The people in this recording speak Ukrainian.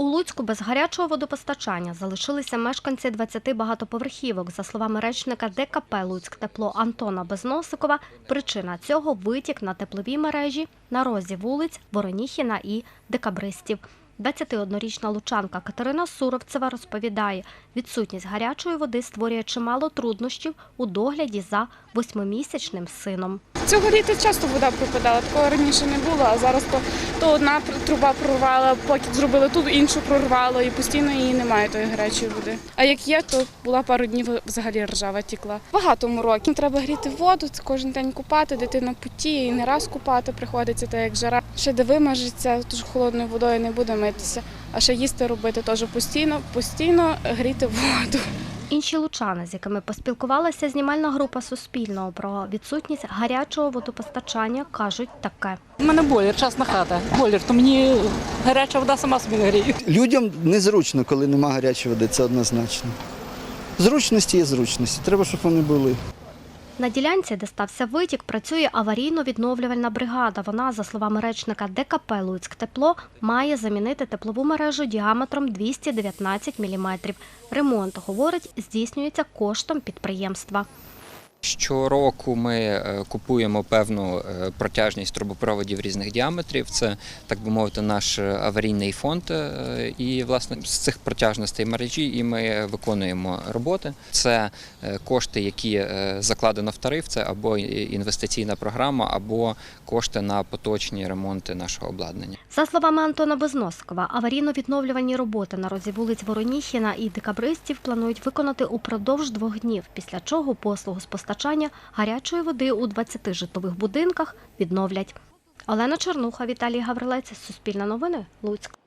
У Луцьку без гарячого водопостачання залишилися мешканці 20 багатоповерхівок. За словами речника ДКП «Луцьк Тепло» Антона Безносикова, причина цього – витік на тепловій мережі на розі вулиць Вороніхіна і Декабристів. 21-річна лучанка Катерина Суровцева розповідає, відсутність гарячої води створює чимало труднощів у догляді за восьмимісячним сином. Цього літа часто вода пропадала, такого раніше не було, а зараз то, то одна труба прорвала, поки зробили тут іншу прорвало, і постійно її немає тої гарячої води. А як є, то була пару днів взагалі ржава тікла. Багато мороків. Треба гріти воду, це кожен день купати, дитина потіє, і не раз купати приходиться, так як жара. Ще де вимажеться, тож холодною водою не буде митися. А ще їсти робити теж постійно, постійно гріти воду. Інші лучани, з якими поспілкувалася знімальна група Суспільного про відсутність гарячого водопостачання, кажуть таке. У мене бойлер, частна хата. Бойлер, то мені гаряча вода сама собі не гріє. Людям незручно, коли нема гарячої води, це однозначно. Зручності є зручності, треба, щоб вони були. На ділянці, де стався витік, працює аварійно-відновлювальна бригада. Вона, за словами речника ДКП «Луцьк Тепло», має замінити теплову мережу діаметром 219 мм. Ремонт, говорить, здійснюється коштом підприємства. Щороку ми е, купуємо певну е, протяжність трубопроводів різних діаметрів. Це, так би мовити, наш е, аварійний фонд. І власне з цих протяжностей мережі і ми виконуємо роботи. Це кошти, які закладено в тариф, це або інвестиційна програма, або кошти на поточні ремонти нашого обладнання. За словами Антона Безносикова, аварійно-відновлювальні роботи на розі вулиць Вороніхіна і Декабристів планують виконати упродовж двох днів, після чого послугу з постачання гарячої води у 20 житлових будинках відновлять. Олена Чернуха, Віталій Гаврилець, Суспільне новини, Луцьк.